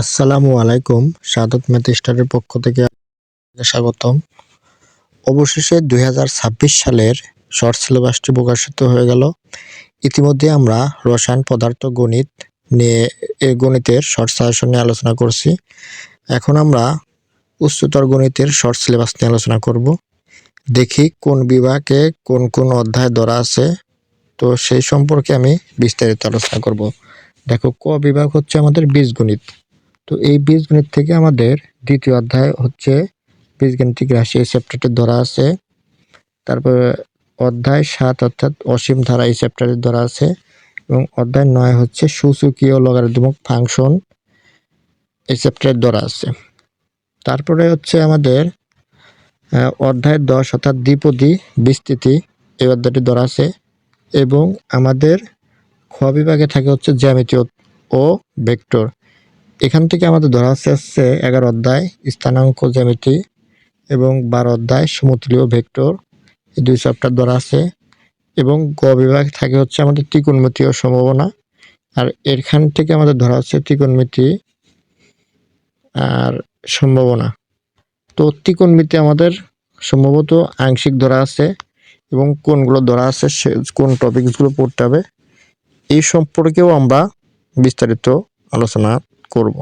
আসসালামু আলাইকুম। সাদত ম্যাথ স্টারের পক্ষ থেকে স্বাগতম। অবশেষে দুই হাজার ছাব্বিশ সালের শর্ট সিলেবাসটি প্রকাশিত হয়ে গেল। ইতিমধ্যে আমরা রসায়ন পদার্থ গণিত নিয়ে এই গণিতের শর্ট সাজেশন নিয়ে আলোচনা করছি। এখন আমরা উচ্চতর গণিতের শর্ট সিলেবাস নিয়ে আলোচনা করব। দেখি কোন বিভাগে কোন কোন অধ্যায় ধরা আছে। তো সেই সম্পর্কে আমি বিস্তারিত আলোচনা করব। দেখো, ক বিভাগ হচ্ছে আমাদের বীজগণিত। তো এই বীজগণিত থেকে আমাদের দ্বিতীয় অধ্যায় হচ্ছে বীজগাণিতিক রাশি, এই চ্যাপ্টারটি ধরা আছে। তারপরে অধ্যায় সাত অর্থাৎ অসীম ধারা এই চ্যাপ্টারে ধরা আছে এবং অধ্যায় নয় হচ্ছে সূচকীয় লগারিদমিক ফাংশন এই চ্যাপ্টারে ধরা আছে। তারপরে হচ্ছে আমাদের অধ্যায় দশ অর্থাৎ দ্বিপদী বিস্তৃতি এই অধ্যায়টি ধরা আছে এবং আমাদের খ বিভাগে থাকে হচ্ছে জ্যামিতি ও ভেক্টর। এখান থেকে আমাদের ধরা আছে হচ্ছে এগারো অধ্যায় স্থানাঙ্ক জ্যামিতি এবং বারো অধ্যায় সমতুলীয় ভেক্টর। এই দুই চ্যাপ্টার ধরা আছে এবং গ বিভাগ থাকে হচ্ছে আমাদের ত্রিকোণমিতি ও সম্ভাবনা আর এখান থেকে আমাদের ধরা হচ্ছে ত্রিকোণমিতি আর সম্ভাবনা। তো ত্রিকোণমিতি আমাদের সম্ভবত আংশিক ধরা আছে এবং কোনগুলো ধরা আছে সে কোন টপিকসগুলো পড়তে হবে। এই সম্পর্কেও আমরা বিস্তারিত আলোচনা করব